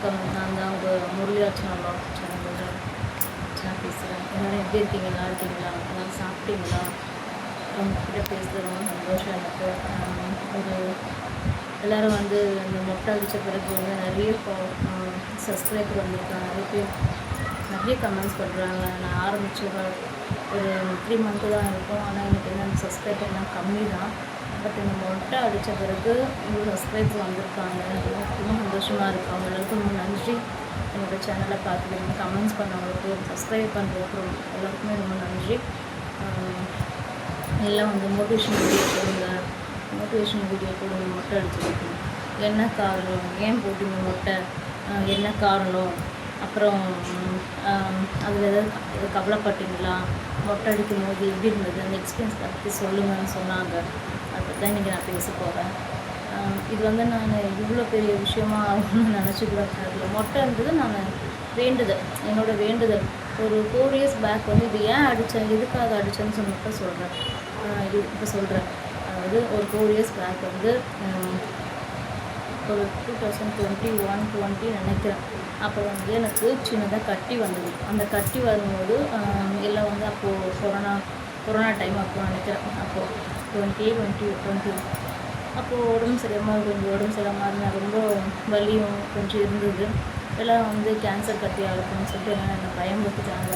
வணக்கம். நான் தான் உங்கள் முரளியாச்சனா லாக் சேனலோட நான் பேசுகிறேன் எல்லோரும் எப்படி இருக்கீங்க? நல்லா இருக்கீங்களா? எல்லோரும் சாப்பிட்டீங்களா? உங்ககிட்ட பேசுகிறது ரொம்ப சந்தோஷம் எனக்கு ஒரு எல்லோரும் வந்து இந்த மொட்டை அடித்த பிறகு வந்து நிறைய சப்ஸ்கிரைபர் வந்திருக்காங்க. நிறைய பேர் நிறைய கமெண்ட்ஸ் பண்ணுறாங்க நான் ஆரம்பித்த ஒரு த்ரீ மந்த்து தான் இருக்கும். ஆனால் எனக்கு என்ன சப்ஸ்கிரைபர்லாம் கம்மி தான் பட் இந்த மொட்டை அடித்த பிறகு இவ்வளோ சப்ஸ்கிரைபர் வந்திருக்காங்க. எனக்கு ரொம்ப சந்தோஷமாக இருக்குது அவங்க எல்லாருக்கும் ரொம்ப நன்றி. என்னோடய சேனலை பார்க்குறீங்க கமெண்ட்ஸ் பண்ணவங்களுக்கு சப்ஸ்கிரைப் பண்ணுறதுக்கு ரொம்ப எல்லாருக்குமே ரொம்ப நன்றி. எல்லாம் வந்து மோட்டிவேஷன் வீடியோ கொடுங்க மோட்டிவேஷன் வீடியோ கொடுங்க மொட்டை அடிச்சிருக்கு என்ன காரணம்? ஏன் போட்டிங்க மொட்டை? என்ன காரணம்? அப்புறம் அதில் ஏதாவது எதாவது கவலைப்பட்டீங்களா? மொட்டை அடிக்கும் போது எப்படி இருந்தது? அந்த எக்ஸ்பீரியன்ஸ் பற்றி சொல்லுங்கன்னு சொன்னாங்க. பற்றி தான் இன்றைக்கி நான் பேச போகிறேன் இது வந்து நான் இவ்வளோ பெரிய விஷயமா ஆகும்னு நினச்சி கூட பார்க்கல மொட்டை இருந்தது நான் வேண்டுதல் என்னோட வேண்டுதல். ஒரு ஃபோர் இயர்ஸ் பேக் வந்து இது ஏன் அடித்தேன் எதுக்காக அடித்தேன்னு சொன்னப்போ சொல்கிறேன் இது இப்போ சொல்கிறேன் அதாவது ஒரு ஃபோர் இயர்ஸ் பேக் வந்து ஒரு two thousand twenty one twenty நினைக்கிறேன். அப்போ வந்து எனக்கு சின்னதாக கட்டி வந்தது. அந்த கட்டி வரும்போது எல்லாம் வந்து அப்போது கொரோனா கொரோனா டைம் அப்போ நினைக்கிறேன். அப்போது டுவெண்ட்டி டுவெண்ட்டி டுவெண்ட்டி அப்போது உடம்பு சரியாமல் கொஞ்சம் உடம்பு சரியாமல் இருந்தால் ரொம்ப வலியும் கொஞ்சம் இருந்தது. எல்லாம் வந்து கேன்சர் கட்டியாக இருக்கும்னு சொல்லிட்டு எல்லாம் என்னை பயம் பற்றிட்டாங்க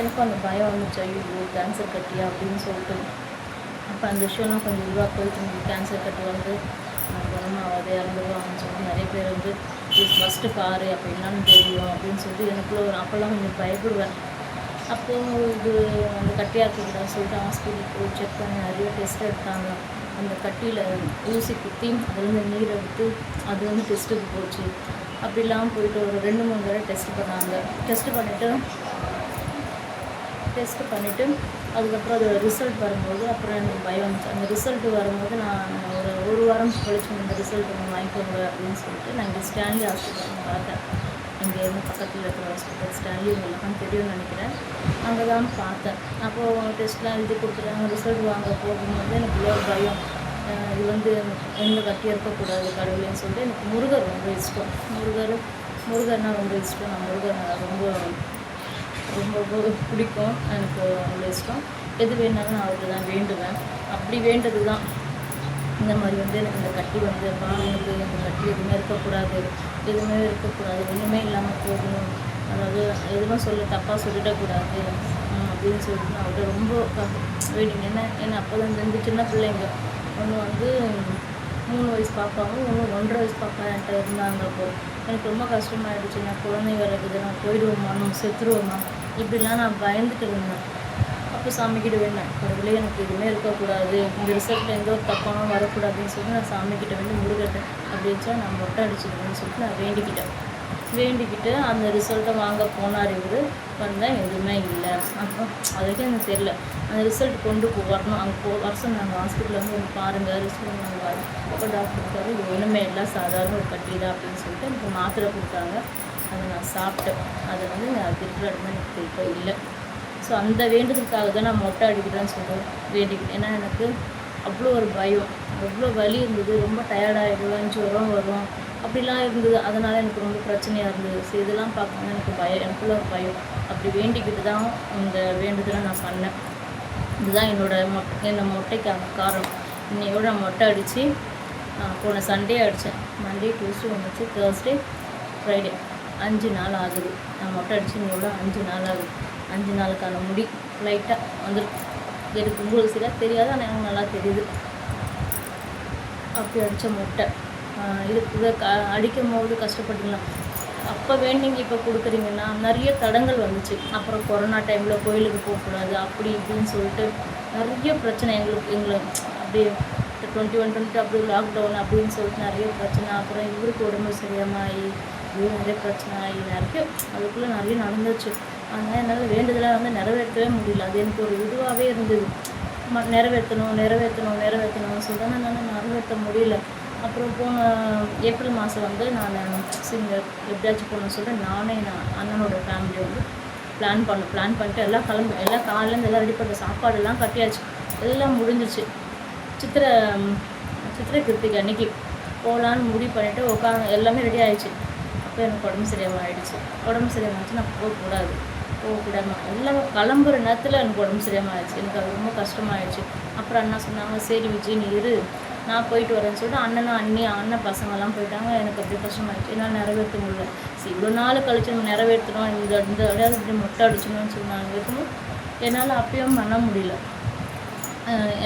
எனக்கும் அந்த பயம் வந்துச்சு. ஐயோ கேன்சர் கட்டியா அப்படின்னு சொல்லிட்டு. அப்போ அந்த விஷயம்லாம் கொஞ்சம் இதுவாக போயிட்டு இருந்தது. கேன்சர் கட்டி வந்து குணமாகாது இறந்துருவாங்கன்னு சொல்லிட்டு நிறைய பேர் வந்து இது ஃபஸ்ட்டு பாரு அப்போ என்னன்னு தெரியும்? அப்படின்னு சொல்லிட்டு எனக்குள்ள ஒரு அப்போல்லாம் கொஞ்சம் பயப்படுவேன். அப்போது இது அந்த கட்டியாக இருக்கக்கூடாது சொல்லிட்டு ஹாஸ்பிட்டலுக்கு போய் செக் பண்ணி நிறைய டெஸ்ட் எடுத்தாங்க. அந்த கட்டியில் ஊசி குத்தி அதுலேருந்து நீர் எடுத்து அது வந்து டெஸ்ட்டுக்கு போச்சு. அப்படிலாம் போயிட்டு ஒரு ரெண்டு மூணு தடவை டெஸ்ட் பண்ணாங்க. டெஸ்ட் பண்ணிவிட்டு டெஸ்ட் பண்ணிவிட்டு அதுக்கப்புறம் அது ரிசல்ட் வரும்போது அப்புறம் எனக்கு பயம் வந்துச்சு. அந்த ரிசல்ட் வரும்போது நான் ஒரு ஒரு வாரம் கழிச்சு இந்த ரிசல்ட் ஒன்று வாங்கிக்கோங்க அப்படின்னு சொல்லிட்டு நான் இங்கே ஸ்டான்லி ஹாஸ்பிட்டல் பார்த்தேன். இங்கேருந்து பக்கத்தில் இருக்கிற ஹாஸ்பிட்டல் ஸ்டான்லி உங்களுக்கும் தெரியும்னு நினைக்கிறேன். அங்கே தான் பார்த்தேன் அப்போது டெஸ்ட்லாம் எழுதி கொடுத்துட்டாங்க. ரிசல்ட் வாங்க போகும்போது எனக்கு இவ்வளோ பயம். இது வந்து எந்த கட்டியாக இருக்கக்கூடாது கடவுளேன்னு சொல்லிட்டு எனக்கு முருகர் ரொம்ப இஷ்டம். முருகர் முருகர்னா ரொம்ப இஷ்டம். நான் முருகர் ரொம்ப ரொம்ப ரொம்ப பிடிக்கும். எனக்கு ரொம்ப இஷ்டம். எது வேணாலும் நான் அவர்கிட்ட தான் வேண்டுவேன். அப்படி வேண்டது தான் இந்த மாதிரி வந்து எனக்கு இந்த கட்டி வந்து பாவனுக்கு இந்த கட்டி எதுவுமே இருக்கக்கூடாது. எதுவுமே இருக்கக்கூடாது. ஒன்றுமே இல்லாமல் போகணும் அதாவது எதுவும் சொல்ல தப்பாக சொல்லிடக்கூடாது. அப்படின்னு சொல்லிட்டு நான் அவர்கிட்ட ரொம்ப வெயிட்டிங் என்ன ஏன்னா அப்போ தான் ரெண்டு சின்ன பிள்ளைங்க. ஒன்று வந்து மூணு வயசு பாப்பாவும் ஒன்று ஒன்றரை வயசு பாப்பா என்கிட்ட இருந்தாங்க அப்போ. எனக்கு ரொம்ப கஷ்டமாயிடுச்சு. நான் குழந்தைங்க இருக்குது நான் போயிடுவோமா? நம்ம செத்துருவோமா? இப்படிலாம் நான் பயந்துட்டு இருந்தேன். இப்போ சாமிக்கிட்ட வேண்டேன் கடவுளே எனக்கு எதுவுமே இருக்கக்கூடாது. இந்த ரிசல்ட்டில் எந்த ஒரு தப்பானும் வரக்கூடாதுன்னு சொல்லிட்டு நான் சாமிக்கிட்ட வேண்டி முருகட்டேன் அப்படி நான் மொட்டை அடிச்சுக்கணும்னு சொல்லிட்டு நான் வேண்டிக்கிட்டேன். வேண்டிக்கிட்டு அந்த ரிசல்ட்டை வாங்க போனார் இவர். வந்தேன் எதுவுமே இல்லை. அப்புறம் அதுக்கு எனக்கு தெரில அந்த ரிசல்ட் கொண்டு போ வரணும். அங்கே போ வர நாங்கள் ஹாஸ்பிட்டலில் வந்து ஒன்று பாருங்கள் ரிசல்ட் நாங்கள் வரோம் அப்போ டாக்டர் இருக்காரு ஒன்றுமே இல்லை சாதாரண ஒரு கட்டி தான் அப்படின்னு சொல்லிட்டு எனக்கு மாத்திரை கொடுத்தாங்க. அதை நான் சாப்பிட்டேன். அதை வந்து நான் திருப்பி எனக்கு இப்போ இல்லை. ஸோ அந்த வேண்டுதலுக்காக தான் நான் மொட்டை அடிக்கிறேன்னு சொல்கிறேன் வேண்டிக்கிட்டேன் ஏன்னா எனக்கு அவ்வளோ ஒரு பயம். அவ்வளோ வலி இருந்தது. ரொம்ப டயர்டாகிடுவேன் ஜுரம் வரும். அப்படிலாம் இருந்தது. அதனால் எனக்கு ரொம்ப பிரச்சனையாக இருந்தது. ஸோ இதெல்லாம் பார்க்கணும் எனக்கு பயம். எனக்குள்ள ஒரு பயம். அப்படி வேண்டிக்கிட்டு தான் இந்த வேண்டுதலை நான் பண்ணேன். இதுதான் என்னோட மொட்டை என்னோட மொட்டைக்கான காரணம். இன்னையோட நான் மொட்டை அடித்து போன சண்டே அடித்தேன் மண்டே டியூஸ்டே வந்துச்சு. தேர்ஸ்டே ஃப்ரைடே அஞ்சு நாள் ஆகுது. நான் மொட்டை அடித்து இன்னையோட அஞ்சு நாள் ஆகுது. அஞ்சு நாளுக்கான முடி லைட்டாக வந்துருக்கு எனக்கு உங்களுக்கு சரியாக தெரியாது ஆனால் எனக்கு நல்லா தெரியுது. அப்படி அடித்த முட்டை. இது இதை க அடிக்கும் போது கஷ்டப்பட்டுக்கலாம் அப்போ வேண்டிங்க இப்போ கொடுக்குறீங்கன்னா நிறைய தடங்கள் வந்துச்சு. அப்புறம் கொரோனா டைமில் கோயிலுக்கு போகக்கூடாது அப்படி இப்படின்னு சொல்லிட்டு நிறைய பிரச்சனை எங்களுக்கு எங்களை அப்படியே டுவெண்ட்டி ஒன் டுவெண்ட்டி அப்படி லாக்டவுன் அப்படின்னு சொல்லிட்டு நிறைய பிரச்சனை. அப்புறம் இவருக்கு உடம்பு சரியாமல் ஆகி இது நிறைய பிரச்சனை ஆகி நிறைய அதுக்குள்ளே நிறைய நடந்துச்சு. அதனால் என்னால் வேண்டுதலாக வந்து நிறைவேற்றவே முடியல. அது எனக்கு ஒரு இதுவாகவே இருந்தது. ம- நிறைவேற்றணும் நிறைவேற்றணும் நிறைவேற்றணும்னு சொல்லிட்டு ஆனால் என்னால் நிறைவேற்ற முடியல. அப்புறம் போன ஏப்ரல் மாதம் வந்து நான் சிங்கர் எப்படியாச்சும் போகணும்னு சொல்லிட்டு நானே நான் அண்ணனோட ஃபேமிலி வந்து பிளான் பண்ணோம் பிளான் பண்ணிட்டு எல்லாம் கிளம்பு எல்லாம் காலையிலேருந்து எல்லாம் ரெடி பண்ண சாப்பாடெல்லாம் கட்டியாச்சு. எல்லாம் முடிஞ்சிச்சு சித்திரை சித்திரை கிருத்திகை அன்னைக்கு போகலான்னு முடிவு பண்ணிவிட்டு உட்காந்து எல்லாமே ரெடி ஆகிடுச்சு அப்போ எனக்கு உடம்பு சரியாக ஆகிடுச்சு உடம்பு சரியாக ஆச்சு நான் போகக்கூடாது. போகக்கூடாது எல்லாம் கிளம்புற நேரத்தில் எனக்கு உடம்பு சரியாமல் ஆயிடுச்சு. எனக்கு அது ரொம்ப கஷ்டமாயிடுச்சு. அப்புறம் அண்ணா சொன்னாங்க சரி விஜய் நீ இரு. நான் போயிட்டு வரேன்னு சொல்லிட்டு அண்ணனும் அண்ணி அண்ணன் பசங்கெல்லாம் போயிட்டாங்க. எனக்கு அப்படியே கஷ்டமாயிடுச்சு. என்னால் நிறைவேற்ற முடியல. சரி இவ்வளோ நாள் கழிச்சு நம்ம நிறைவேற்றணும் இந்த இந்த இடையாவது இப்படி மொட்டை அடிச்சணும்னு சொன்னாங்க. இருக்கணும் என்னால் அப்பயும் பண்ண முடியல.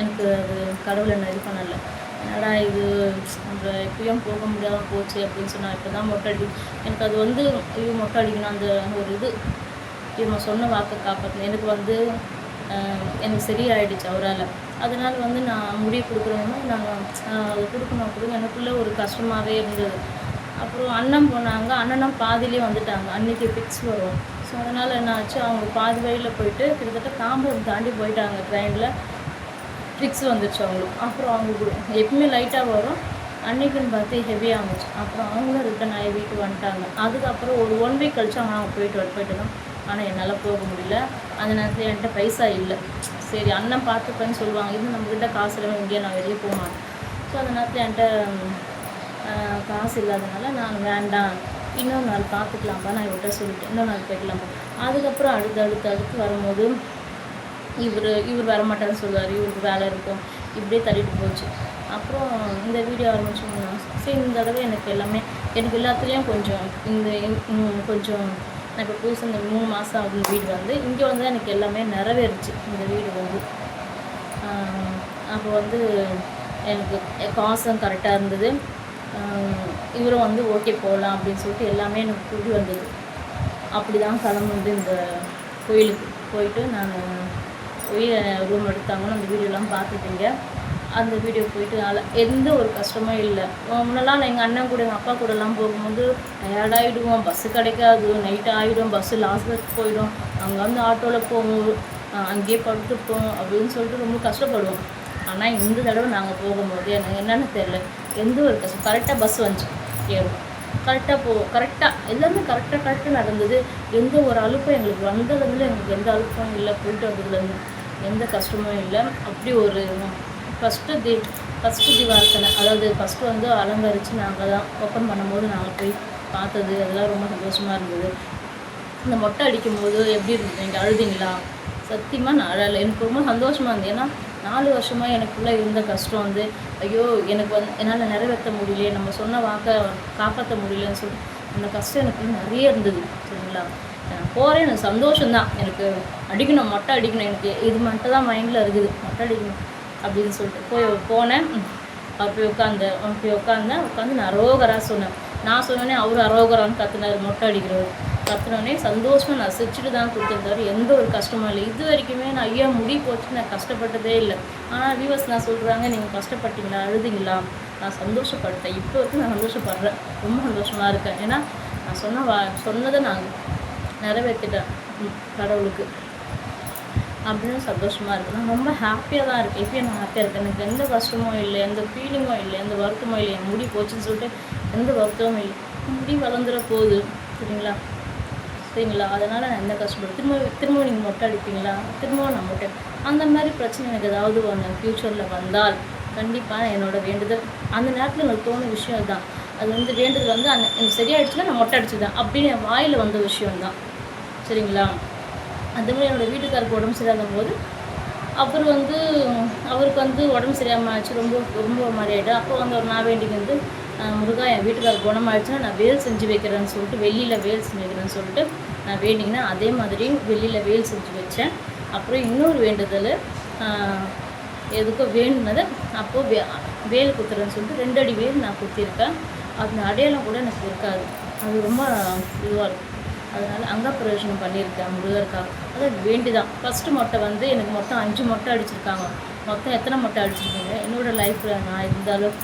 எனக்கு அது கடவுளை என்ன இது பண்ணலை. என்னடா இது? நம்ம எப்பயும் போக முடியாமல் போச்சு அப்படின்னு சொன்னால் இப்போ தான் மொட்டை அடி எனக்கு அது வந்து ஐயோ மொட்டை அடிக்கணும். அந்த ஒரு இது இவங்க சொன்ன வாக்கை காப்பாற்றணும் எனக்கு வந்து எனக்கு சரியாயிடுச்சு அவரால். அதனால் வந்து நான் முடிவு கொடுக்குறவங்க நாங்கள் அது கொடுக்கணும் கொடுங்க. எனக்குள்ளே ஒரு கஷ்டமாகவே இருந்தது. அப்புறம் அண்ணன் போனாங்க. அண்ணனும் பாதியிலே வந்துட்டாங்க. அன்னைக்கு பிக்ஸ் வரும். ஸோ அதனால் என்ன ஆச்சு? அவங்க பாதி வழியில் போயிட்டு கிட்டத்தட்ட தாம்பரம் தாண்டி போயிட்டாங்க ட்ரெயினில் ஃபிக்ஸ் வந்துருச்சு அவங்களுக்கு. அப்புறம் அவங்க எப்பவுமே லைட்டாக வரும். அன்னைக்குன்னு பார்த்து ஹெவியாக இருந்துச்சு அப்புறம் அவங்களும் ரிட்டன் ஆகி வீட்டுக்கு வந்துட்டாங்க. அதுக்கப்புறம் ஒரு ஒன் வீக் கழிச்சு அவங்க அவங்க போயிட்டு போயிட்டு தான். ஆனால் என்னால் போக முடியல. அந்த நேரத்தில் என்கிட்ட பைசா இல்லை. சரி அண்ணன் பார்த்துப்பேன்னு சொல்லுவாங்க. இது நம்மக்கிட்ட காசு இல்லாமல் இங்கேயே நான் வெளியே போக மாட்டேன். ஸோ அந்த நேரத்தில் என்கிட்ட காசு இல்லாதனால நான் வேண்டாம். இன்னொரு நாள் பார்த்துக்கலாம்ப்பா நான் இவர்கிட்ட சொல்லிட்டேன். இன்னொரு நாள் போய்க்கலாம்ப்பா அதுக்கப்புறம் அடுத்து அடுத்து அடுத்து வரும்போது இவர் இவர் வரமாட்டாருன்னு சொல்லுவார். இவருக்கு வேலை இருக்கும். இப்படியே தள்ளிட்டு போச்சு. அப்புறம் இந்த வீடியோ ஆரம்பிச்சோம்னா சரி இந்த தடவை எனக்கு எல்லாமே எனக்கு எல்லாத்துலேயும் கொஞ்சம் இந்த இந்த- கொஞ்சம் நான் இப்போ புதுசு இந்த மூணு மாதம் ஆகுது இந்த வீடு வந்து. இங்கே வந்து எனக்கு எல்லாமே நிறைவேறுச்சு இந்த வீடு வந்து. அப்போ வந்து எனக்கு காசும் கரெக்டாக இருந்தது. இவரும் வந்து ஓகே போகலாம் அப்படின்னு சொல்லிட்டு எல்லாமே எனக்கு கூடி வந்தது. அப்படி தான் கிளம்புனது இந்த கோயிலுக்கு போயிட்டு நான் போய் ரூம் எடுத்தாங்கன்னு அந்த வீடியோலாம் பார்த்துட்டீங்க. அந்த வீடியோ போயிட்டு நல்லா எந்த ஒரு கஷ்டமும் இல்லை. முன்னெல்லாம் எங்கள் அண்ணன் கூட எங்கள் அப்பா கூடலாம் போகும்போது டயர்டாகிடுவோம் பஸ்ஸு கிடைக்காது. நைட் ஆகிடும் பஸ்ஸு லாஸ்ட் போயிடும். அங்கே வந்து ஆட்டோவில் போவோம். அங்கேயே அங்கேயே படுத்துப்போம் அப்படின்னு சொல்லிட்டு ரொம்ப கஷ்டப்படுவோம். ஆனால் இந்த தடவை நாங்கள் போகும்போது எனக்கு என்னென்னு தெரியல. எந்த ஒரு கஷ்டம் கரெக்டாக பஸ் வந்துச்சு. ஏறும் கரெக்டாக போ கரெக்டாக எல்லாமே கரெக்டாக கரெக்டாக நடந்தது. எந்த ஒரு அழுப்பும் எங்களுக்கு வந்ததுலேருந்து எங்களுக்கு எந்த அழுப்பும் இல்லை. போயிட்டு வந்ததுலேருந்து எந்த கஷ்டமும் இல்லை. அப்படி ஒரு ஃபஸ்ட்டு தி ஃபஸ்ட்டு திவார்த்தனை அதாவது ஃபஸ்ட்டு வந்து அலங்கரித்து நாங்கள் தான் ஓப்பன் பண்ணும்போது நாங்கள் போய் பார்த்தது அதெல்லாம் ரொம்ப சந்தோஷமாக இருந்தது. இந்த மொட்டை அடிக்கும்போது எப்படி இருந்தது? நீங்கள் அழுதிங்களா? சத்தியமாக நான் அழலை. எனக்கு ரொம்ப சந்தோஷமாக இருந்தது. ஏன்னா நாலு வருஷமாக எனக்குள்ளே இருந்த கஷ்டம் வந்து ஐயோ எனக்கு வந்து என்னால் நிறைவேற்ற முடியலையே நம்ம சொன்ன வாக்கை காப்பாற்ற முடியலன்னு சொல்லி அந்த கஷ்டம் எனக்கு நிறைய இருந்தது சரிங்களா? நான் போகிறேன் எனக்கு சந்தோஷம்தான். எனக்கு அடிக்கணும் மொட்டை அடிக்கணும் எனக்கு இது மட்டும் தான் மைண்டில் இருக்குது. மொட்டை அடிக்கணும். அப்படின்னு சொல்லிட்டு போய் போனேன். அவர் போய் உட்காந்து போய் உட்காந்தேன் உட்காந்து நான் அரோகரா சொன்னேன். நான் சொன்னோடனே அவர் அரோகரான்னு கற்றுனார் மொட்டை அடிக்கிறவர். கற்றுனோடனே சந்தோஷமாக நான் சிரிச்சுட்டு தான் கொடுத்துருந்தாரு. எந்த ஒரு கஷ்டமும் இல்லை. இது வரைக்குமே நான் ஐயா முடி போச்சு நான் கஷ்டப்பட்டதே இல்லை. ஆனால் வியூவர்ஸ் நான் சொல்கிறாங்க நீங்கள் கஷ்டப்பட்டீங்களா? அழுதுங்களா? நான் சந்தோஷப்பட்டேன் இப்போ வரைக்கும் நான் சந்தோஷப்படுறேன். ரொம்ப சந்தோஷமாக இருக்கேன். ஏன்னா நான் சொன்ன வா சொன்னதை நான் நிறைவேற்றிட்டேன் கடவுளுக்கு. அப்படின்னு சந்தோஷமாக இருக்கு. நான் ரொம்ப ஹாப்பியாக தான் இருக்கேன். இப்பயும் நான் ஹாப்பியாக இருக்கேன்? எனக்கு எந்த கஷ்டமும் இல்லை எந்த ஃபீலிங்கும் இல்லை எந்த வருத்தமும் இல்லை. என் முடி போச்சுன்னு சொல்லிட்டு எந்த வருத்தமும் இல்லை. முடி வளர்ந்துட போகுது. சரிங்களா? சரிங்களா? அதனால் நான் எந்த கஷ்டப்படும் திரும்ப திரும்ப நீங்கள் மொட்டை அடிப்பீங்களா? திரும்பவும் நான் மொட்டை அந்த மாதிரி பிரச்சனை எனக்கு ஏதாவது ஒன்று ஃப்யூச்சரில் வந்தால் கண்டிப்பாக என்னோட வேண்டுதல் அந்த நேரத்தில் எனக்கு தோணும் விஷயம் தான் அது வந்து வேண்டுதல் வந்து அந்த எனக்கு சரியாயிடுச்சுன்னா நான் மொட்டை அடிச்சுதான் அப்படின்னு என் வாயில் வந்த விஷயம் தான் சரிங்களா? அதே மாதிரி என்னோடய வீட்டுக்காருக்கு உடம்பு சரியாத போது அப்புறம் வந்து அவருக்கு வந்து உடம்பு சரியாமல் ஆச்சு ரொம்ப ரொம்ப மாதிரி ஆகிடும் அப்போ வந்து ஒரு நான் வேண்டிக்கு வந்து முருகா என் வீட்டுக்காரர் குணமாயிடுச்சுன்னா நான் வேல் செஞ்சு வைக்கிறேன்னு சொல்லிட்டு வெளியில் வேல் செஞ்சு வைக்கிறேன்னு சொல்லிட்டு நான் வேண்டிங்கன்னா அதே மாதிரி வெளியில் வேல் செஞ்சு வச்சேன். அப்புறம் இன்னொரு வேண்டுதல் எதுக்கோ வேணுனதை அப்போது வே வேல் குத்துறேன்னு சொல்லிட்டு ரெண்டு அடி வேல் நான் குத்திருக்கேன் அந்த அடையாளம் கூட எனக்கு இருக்காது. அது ரொம்ப இதுவாக இருக்கும். அதனால் அங்கப்பிரவேசனம் பண்ணியிருக்கேன் முருகருக்காக. அது வேண்டிதான். ஃபஸ்ட்டு மொட்டை வந்து எனக்கு மொத்தம் அஞ்சு மொட்டை அடிச்சிருக்காங்க. மொத்தம் எத்தனை மொட்டை அடிச்சிருக்கீங்க? என்னோடய லைஃப்பில் நான் இருந்தாலும்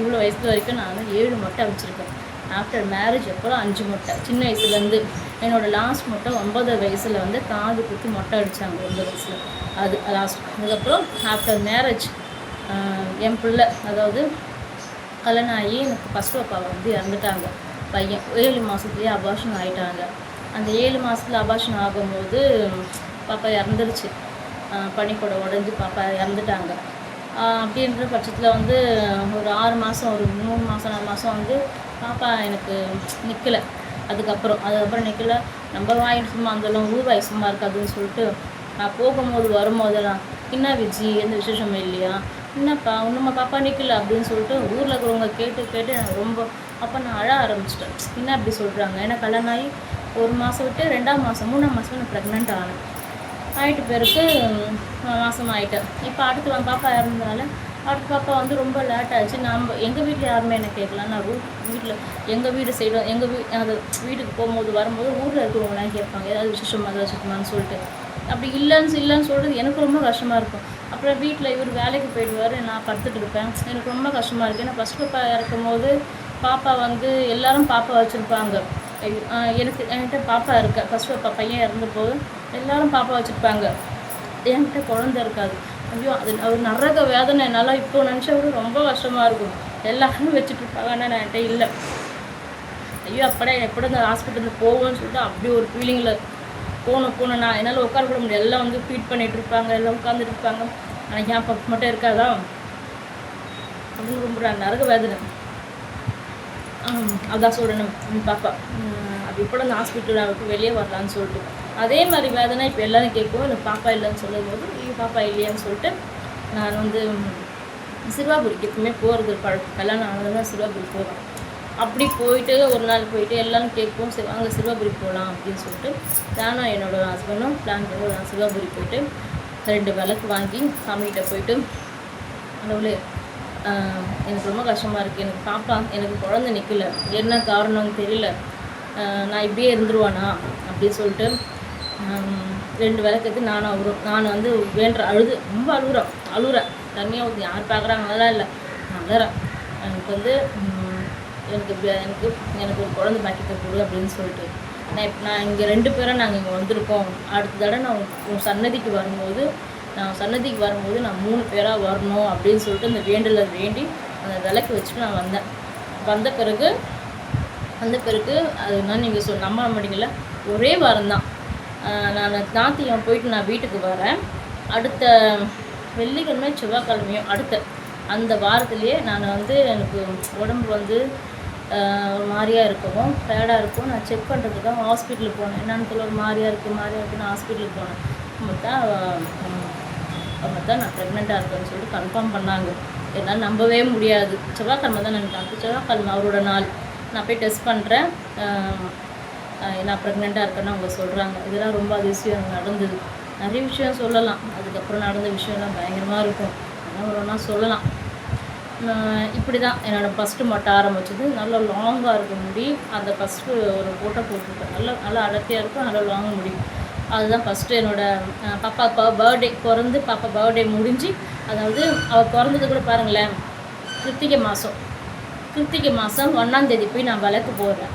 இவ்வளோ வயசு வரைக்கும் நான் வந்து ஏழு மொட்டை அடிச்சிருக்கேன். ஆஃப்டர் மேரேஜ் அப்புறம் அஞ்சு மொட்டை. சின்ன வயசுலேருந்து என்னோடய லாஸ்ட் மொட்டை ஒன்பது வயசில் வந்து காது குத்தி மொட்டை அடித்தாங்க ஒன்பது வயசில். அது லாஸ்ட் அதுக்கப்புறம் ஆஃப்டர் மேரேஜ் என் பிள்ளை அதாவது கல்யாணம் ஆகி எனக்கு ஃபஸ்ட் பாப்பா வந்து இறந்துட்டாங்க. பையன் ஏழு மாதத்துலேயே அபாஷன் ஆகிட்டாங்க அந்த ஏழு மாதத்துல அபாஷன் ஆகும்போது பாப்பா இறந்துருச்சு. பனிக்கூட உடஞ்சி பாப்பா இறந்துட்டாங்க. அப்படின்ற பட்சத்தில் வந்து ஒரு ஆறு மாதம் ஒரு மூணு மாதம் நாலு மாதம் வந்து பாப்பா எனக்கு நிற்கலை அதுக்கப்புறம் அதுக்கப்புறம் நிற்கல நம்ம வாங்கிட்டு சும்மா அந்தளவு ரூபாய் சும்மா இருக்காதுன்னு சொல்லிட்டு நான் போகும்போது வரும்போதெல்லாம் என்ன விஜி? எந்த விசேஷமும் இல்லையா? என்னப்பா? இன்னும்மா பாப்பா நிற்கல அப்படின்னு சொல்லிட்டு ஊரில் இருக்கிறவங்க கேட்டு கேட்டு எனக்கு ரொம்ப அப்போ நான் அழ ஆரம்பிச்சிட்டேன். என்ன அப்படி சொல்கிறாங்க ஏன்னா கல்யாணம் ஆகி ஒரு மாதம் விட்டு ரெண்டாம் மாதம் மூணாம் மாதம் நான் ப்ரெக்னென்ட் ஆனேன். ஆகிட்டு பிறகு மாதம் ஆகிட்டேன் இப்போ அடுத்து வந்து பாப்பா இறந்ததுனால அடுத்த பாப்பா வந்து ரொம்ப லேட் ஆச்சு நம்ம எங்கள் வீட்டில் யாருமே என்ன கேட்கல நான் ரூ வீட்டில் எங்கள் வீடு சைடு எங்கள் வீ அது வீட்டுக்கு போகும்போது வரும்போது ஊரில் இருக்கிறவங்களாம் கேட்பாங்க. ஏதாவது விசேஷமாக ஏதாவது விசேஷமான்னு சொல்லிட்டு. அப்படி இல்லைன்னு இல்லைன்னு சொல்கிறது எனக்கு ரொம்ப கஷ்டமாக இருக்கும். அப்புறம் வீட்டில் இவர் வேலைக்கு போயிடுவார். நான் படுத்துட்டு இருப்பேன். எனக்கு ரொம்ப கஷ்டமாக இருக்குது ஏன்னா ஃபஸ்ட் பாப்பா இறக்கும் போது பாப்பா வந்து எல்லாரும் பாப்பா வச்சுருப்பாங்க. எனக்கு என்கிட்ட பாப்பா இருக்க ஃபஸ்ட்டு பாப்பா பையன் இறந்தபோது எல்லாரும் பாப்பா வச்சுருப்பாங்க. என்கிட்ட குழந்த இருக்காது. ஐயோ அது ஒரு நரக வேதனை. என்னால் இப்போ நினச்சா கூட ரொம்ப கஷ்டமாக இருக்கும். எல்லாரும் வச்சுட்டு இருப்பாங்க ஆனால் நான் என்கிட்ட இல்லை. ஐயோ அப்படா எப்படா இந்த ஹாஸ்பிட்டலுக்கு போவோம்னு சொல்லிட்டு அப்படி ஒரு ஃபீலிங்கில் போகணும் போகணும் நான் என்னால் உட்கார கூட முடியாது. எல்லாம் வந்து ஃபீட் பண்ணிகிட்டு இருப்பாங்க. எல்லாம் உட்காந்துட்டு இருப்பாங்க. ஆனால் என் பப்பு மட்டும் இருக்காதா? அப்படின்னு ரொம்ப நரக வேதனை. அதான் சொல்லணும். பாப்பா. அப்படி கூட அந்த ஹாஸ்பிட்டல் விட்டு வெளியே வரலான்னு சொல்லிட்டு. அதே மாதிரி வேதனை இப்போ எல்லோரும் கேட்கும் எனக்கு பாப்பா இல்லைன்னு சொல்லும் போது ஐயோ பாப்பா இல்லையான்னு சொல்லிட்டு நான் வந்து சிறுவாபுரிக்கு எப்பவுமே போகிறது பழக்கம். கல்யாணம் ஆனதுதான் சிறுவாபுரி போவேன். அப்படி போயிட்டு ஒரு நாள் போயிட்டு எல்லாரும் கேட்போம். சரி வாங்க சிறுவாபுரி போகலாம் அப்படின்னு சொல்லிட்டு நானும் என்னோடய ஹஸ்பண்டும் பிளான் பண்ணி நான் சிறுவாபுரி போயிட்டு ரெண்டு விளக்கு வாங்கி சாமிகிட்ட போயிட்டு கடவுளே எனக்கு ரொம்ப கஷ்டமாக இருக்குது எனக்கு பாப்பா எனக்கு குழந்த நிற்கல என்ன காரணம்னு தெரியல. நான் இப்படியே இருந்துருவானா? அப்படின்னு சொல்லிட்டு ரெண்டு விளக்கத்து நானும் அவரும் நான் வந்து வேண்ட அழுது ரொம்ப அழுகுறேன் அழுகுறேன் தனியாக ஊற்றி யார் பார்க்குறாங்க அதெல்லாம் இல்லை. நான் அழுகிறேன் எனக்கு வந்து எனக்கு இப்படி எனக்கு எனக்கு ஒரு குழந்தை பாக்கிட்ட கொடு அப்படின்னு சொல்லிட்டு. நான் நான் இங்கே ரெண்டு பேரும் நாங்கள் இங்கே வந்திருக்கோம். அடுத்த தடவை நான் உன் சன்னதிக்கு வரும்போது நான் சன்னதிக்கு வரும்போது நான் மூணு பேராக வரணும் அப்படின்னு சொல்லிட்டு அந்த வேண்டலை வேண்டி அந்த விளக்கு வச்சுட்டு நான் வந்தேன். வந்த பிறகு வந்த பிறகு அது நான் நீங்கள் சொல் நம்ப மாட்டீங்கள ஒரே வாரம் தான் நான் ஞாத்தியம் போயிட்டு நான் வீட்டுக்கு வரேன். அடுத்த வெள்ளிக்கிழமை செவ்வாய்க்கிழமையும் அடுத்த. அந்த வாரத்துலேயே நான் வந்து எனக்கு உடம்பு வந்து ஒரு மாதிரியாக இருக்கவும் டயர்டாக இருக்கும் நான் செக் பண்ணுறதுக்காக ஹாஸ்பிட்டலுக்கு போனேன். என்னென்னு சொல்ல ஒரு மாதிரியாக இருக்குது மாதிரியாக இருக்குன்னு ஹாஸ்பிட்டலுக்கு போனேன். பார்த்தா அவங்க தான் நான் ப்ரெக்னெண்ட்டாக இருக்கேன்னு சொல்லிட்டு கன்ஃபார்ம் பண்ணாங்க. என்னால் நம்பவே முடியாது. செவ்வாய்க்கிழமை தான் நினைக்கிறாங்க செவ்வாய்க்கிழமை அவரோட நாள். நான் போய் டெஸ்ட் பண்ணுறேன் நான் ப்ரெக்னெண்ட்டாக இருக்கேன்னு அவங்க சொல்கிறாங்க இதெல்லாம் ரொம்ப அதிசயம் நடந்தது. நிறைய விஷயம் சொல்லலாம். அதுக்கப்புறம் நடந்த விஷயம்லாம் பயங்கரமாக இருக்கும். என்ன ஒரு சொல்லலாம். இப்படி தான் என்னோடய ஃபஸ்ட்டு மொட்டை ஆரம்பிச்சது. நல்லா லாங்காக இருக்கும் முடி. அந்த ஃபஸ்ட்டு ஒரு ஃபோட்டோ போட்டிருக்கேன் நல்லா நல்லா அடர்த்தியாக இருக்கும். நல்லா லாங் முடியும் அதுதான் ஃபஸ்ட்டு என்னோடய பாப்பா இப்போ பர்த்டே பிறந்து பாப்பா பர்த்டே முடிஞ்சு அதாவது அவள் பிறந்தது கூட பாருங்களேன் கிருத்திகை மாதம் கிருத்திகை மாதம் ஒன்றாந்தேதி போய் நான் விளக்கு போடுறேன்.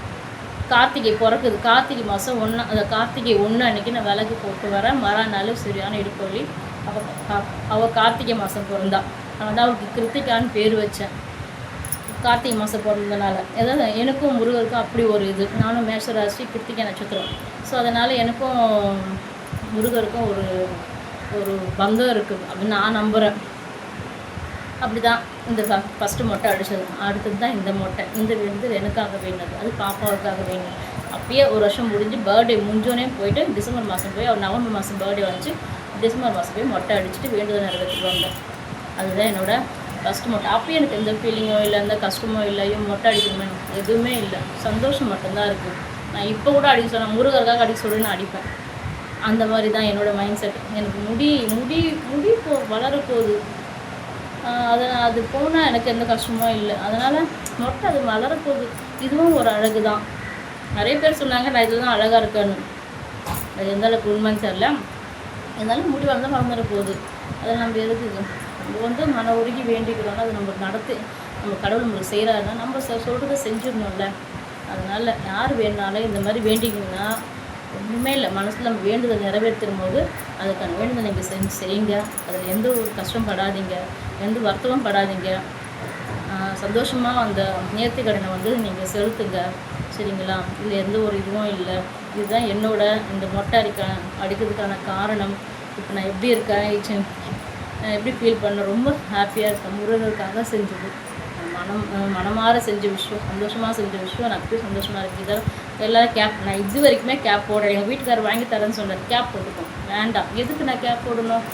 கார்த்திகை பிறக்குது. கார்த்திகை மாதம் ஒன்றா அந்த கார்த்திகை ஒன்று அன்றைக்கி நான் விளக்கு போட்டு வரேன். மறுநாள் சரியான இடுப்பொழி அவள் அவள் கார்த்திகை மாதம் பிறந்தா. நான் வந்து அவளுக்கு கிருத்திகான்னு பேர் வச்சேன். கார்த்திகை மாதம் பிறந்ததுனால. ஏதாவது எனக்கும் முருகருக்கும் அப்படி ஒரு இது. நானும் மேஷராசி கிருத்திகை நட்சத்திரம். ஸோ அதனால் எனக்கும் முருகருக்கும் ஒரு ஒரு பந்தம் இருக்குது. அப்படின்னு நான் நம்புகிறேன் அப்படி தான் இந்த ஃபஸ்ட்டு மொட்டை அடித்தது அடுத்தது தான் இந்த மொட்டை. இந்த விழுந்து எனக்காக வேணுது அது பாப்பாவுக்காக வேணும் அப்பயே ஒரு வருஷம் முடிஞ்சு பர்த்டே முடிஞ்சோடனே போயிட்டு டிசம்பர் மாதம் போய் அவர் நவம்பர் மாதம் பர்த்டே வந்துச்சு. டிசம்பர் மாதம் போய் மொட்டை அடிச்சுட்டு வேண்டுதல் நிறைவேற்றிட்டு வந்தேன். அதுதான் என்னோடய கஷ்டமோ மொட்டை அப்பயும் எனக்கு எந்த ஃபீலிங்கோ இல்லை எந்த கஷ்டமோ இல்லை ஐயோ மொட்டை அடிக்கணுமே. எதுவுமே இல்லை. சந்தோஷம் மட்டும்தான் இருக்குது நான் இப்போ கூட அடிக்க சொன்னேன் முருகருக்காக அடிக்க சொல்லி நான் அடிப்பேன். அந்த மாதிரி தான் என்னோடய மைண்ட் செட் எனக்கு முடி முடி முடி போ வளரப்போகுது அதை அது போனால் எனக்கு எந்த கஷ்டமும் இல்லை. அதனால் மொட்டை அது வளரப்போகுது இதுவும் ஒரு அழகு தான். நிறைய பேர் சொன்னாங்க நான் இதில் தான் அழகாக இருக்கேன்னு. அது எந்த அளவுக்கு உண்மைன்னு தெரியல. இருந்தாலும் முடி வளர்ந்தால் வளர்ந்துட போகுது. அதை நம்ம எதுக்கு நம்ம வந்து மன உருகி வேண்டிக்கிறோன்னா அது நம்மளுக்கு நடத்து நம்ம கடவுள் நம்மளுக்கு செய்கிறாருன்னா நம்ம சொல்கிறத செஞ்சிடணும்ல. அதனால் யார் வேணுனாலும் இந்த மாதிரி வேண்டிக்கிங்கன்னா ஒன்றுமே இல்லை. மனசில் நம்ம வேண்டுதல் நிறைவேற்றும் போது அதுக்கான வேண்டுதல் நீங்கள் செஞ்சு செய்யுங்க. அதில் எந்த ஒரு கஷ்டம் படாதீங்க. எந்த வருத்தமும் படாதீங்க. சந்தோஷமாக அந்த நேர்த்தி கடனை வந்து நீங்கள் செலுத்துங்க. சரிங்களா? இதில் எந்த ஒரு இதுவும் இல்லை. இதுதான் என்னோட இந்த மொட்டை அடிக்க அடிக்கிறதுக்கான காரணம். இப்போ நான் எப்படி இருக்கேன்? எப்படி ஃபீல் பண்ண ரொம்ப ஹாப்பியாக இருக்கேன். தான் செஞ்சது. மனம் மனமாற மனமார செஞ்ச விஷயம் சந்தோஷமாக செஞ்ச விஷயம். நான் அப்படியே சந்தோஷமாக இருக்குது இதெல்லாம் எல்லாரும் கேப் நான் இது வரைக்குமே கேப் போடுறேன் எங்கள் வீட்டுக்காரர் வாங்கி தரேன்னு சொன்னார். கேப் போட்டுக்கோம் வேண்டாம். எதுக்கு நான் கேப் போடணும்?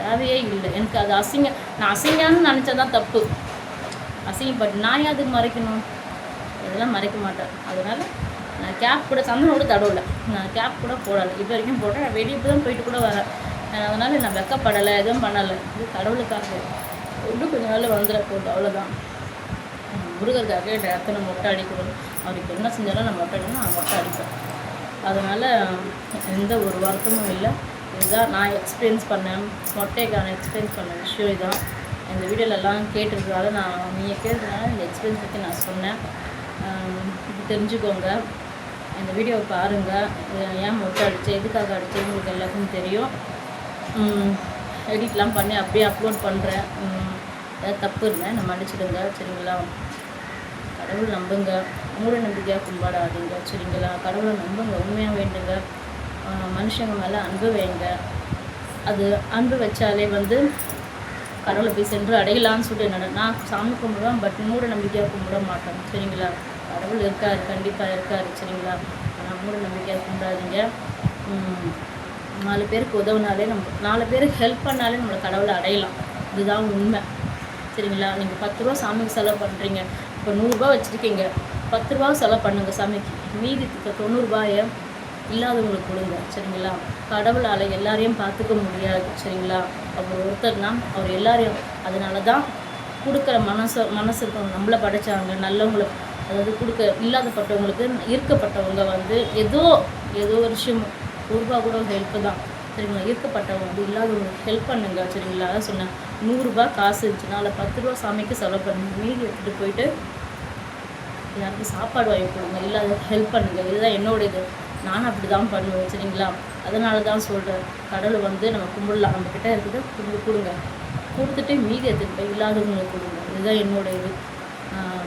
தேவையே இல்லை. எனக்கு அது அசிங்க நான் அசிங்கம்னு நினச்சா தான் தப்பு. அசிங்கப்பட்டு நான் ஏன் அதுக்கு மறைக்கணும்? இதெல்லாம் மறைக்க மாட்டேன். அதனால் நான் கேப் கூட சந்தனம் கூட தடவல. நான் கேப் கூட போடலை. இது வரைக்கும் போட்டேன். நான் வெளியே தான் போயிட்டு கூட வரேன். அதனால் நான் வெக்கப்படலை எதுவும் பண்ணலை. இது கடவுளுக்காக. இன்னும் கொஞ்ச நாள் வந்துட போகுது அவ்வளோதான் முருகருக்காக இந்த எத்தனை மொட்டை அடிக்கணும் அவருக்கு என்ன செஞ்சாலும் நான் மொட்டை அடிக்கணும் நான் மொட்டை அடிப்பேன். அதனால் எந்த ஒரு வருத்தமும் இல்லை. இதுதான் நான் எக்ஸ்பீரியன்ஸ் பண்ணேன். மொட்டைக்கான எக்ஸ்பீரியன்ஸ் பண்ண விஷயம் இதுதான். இந்த வீடியோலெல்லாம் கேட்டிருக்கிறதால நான் நீங்கள் கேட்டதுனால இந்த எக்ஸ்பீரியன்ஸ் பற்றி நான் சொன்னேன். இது தெரிஞ்சுக்கோங்க. இந்த வீடியோவை பாருங்கள் ஏன் மொட்டை அடித்தேன் எதுக்காக அடித்தேன் உங்களுக்கு எல்லாருக்கும் தெரியும். எடிட்லாம் பண்ணி அப்படியே அப்லோட் பண்ணுறேன் ஏதாவது தப்பு இருந்தேன் நம்ம அடிச்சிடுங்க சரிங்களா? கடவுள் நம்புங்க. மூட நம்பிக்கையாக கும்பாடாதீங்க சரிங்களா? கடவுளை நம்புங்க உண்மையாக வேண்டுங்க. மனுஷங்க மேலே அன்பு வைங்க. அது அன்பு வச்சாலே வந்து கடவுளை போய் சென்று அடையலான்னு சொல்லிட்டு என்ன நான் சாமி கும்பிடுவேன் பட் மூட நம்பிக்கையாக கும்பிட மாட்டோம் சரிங்களா? கடவுள் இருக்கார் கண்டிப்பாக இருக்கார் சரிங்களா? ஆனால் மூட நம்பிக்கையாக கும்பிடாதீங்க. நாலு பேருக்கு உதவுனாலே நம்ம நாலு பேருக்கு ஹெல்ப் பண்ணாலே நம்மளை கடவுளை அடையலாம். இதுதான் உண்மை. சரிங்களா? நீங்கள் பத்து ரூபா சாமிக்கு செலவு பண்ணுறீங்க இப்போ நூறுரூபா வச்சுருக்கீங்க. பத்து ரூபா செலவு பண்ணுங்கள் சாமிக்கு. மீதி இப்போ தொண்ணூறுபாயை இல்லாதவங்களுக்கு கொடுங்க. சரிங்களா? கடவுளால் எல்லாரையும் பார்த்துக்க முடியாது. சரிங்களா? அவர் ஒருத்தர்னா அவர் எல்லாரையும் அதனால தான் கொடுக்குற மனசு மனசு இருக்கவங்க நம்மளை படைச்சாங்க. நல்லவங்களை அதாவது கொடுக்க இல்லாதப்பட்டவங்களுக்கு இருக்கப்பட்டவங்க வந்து ஏதோ ஏதோ ஒரு விஷயம் ரூபா கூட ஒரு ஹெல்ப் தான். சரிங்களா? இருக்கப்பட்டவங்க வந்து இல்லாதவங்களுக்கு ஹெல்ப் பண்ணுங்க சரிங்களா? அதான் சொன்னேன். நூறுரூபா காசு இருந்துச்சுன்னா அதில் பத்து ரூபா சாமிக்கு செலவு பண்ணுங்க. மீதி எடுத்துகிட்டு போயிட்டு எல்லாருக்கும் சாப்பாடு வாங்கி கொடுங்க. இல்லாத ஹெல்ப் பண்ணுங்க. இதுதான் என்னோட இது நானும் அப்படி தான் பண்ணுவேன் சரிங்களா? அதனால தான் சொல்கிறேன் கடலை வந்து நம்ம கும்பிடலாம் நம்மக்கிட்ட இருக்குது. கும்பிடு கொடுங்க. கொடுத்துட்டு மீதி எடுத்துகிட்டு போய் இல்லாதவங்களுக்கு கொடுங்க. இதுதான் என்னோட இது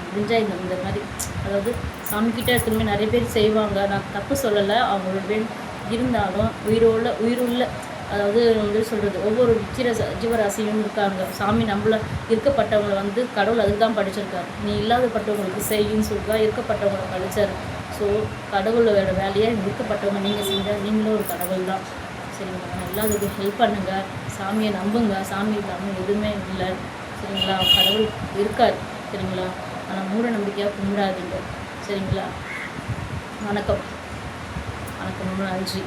முடிஞ்சால் இந்த மாதிரி அதாவது சாமிக்கிட்ட எடுத்துன்னு நிறைய பேர் செய்வாங்க. நான் தப்பு சொல்லலை. அவங்களோட பேர் இருந்தாலும் உயிரோட உயிருள்ள அதாவது வந்து சொல்கிறது ஒவ்வொரு ஜீர ஜீவராசியும் இருக்காங்க. சாமி நம்மள இருக்கப்பட்டவங்களை வந்து கடவுள் அதுக்கு தான் படிச்சிருக்காரு. நீ இல்லாதப்பட்டவங்களுக்கு செய்யுன்னு சொல்லிட்டு தான் இருக்கப்பட்டவங்களை படித்தார் ஸோ கடவுளோட வேலையை இருக்கப்பட்டவங்க நீங்கள் செஞ்சால் நீங்களும் ஒரு கடவுள் தான். சரிங்களா? எல்லாத்துக்கும் ஹெல்ப் பண்ணுங்கள் சாமியை நம்புங்க. சாமி இல்லாமல் எதுவுமே இல்லை. சரிங்களா? கடவுள் இருக்கார். சரிங்களா? ஆனால் மூட நம்பிக்கையாக கும்பிடாதீங்க. சரிங்களா? வணக்கம். வணக்கம் ரொம்ப நன்றி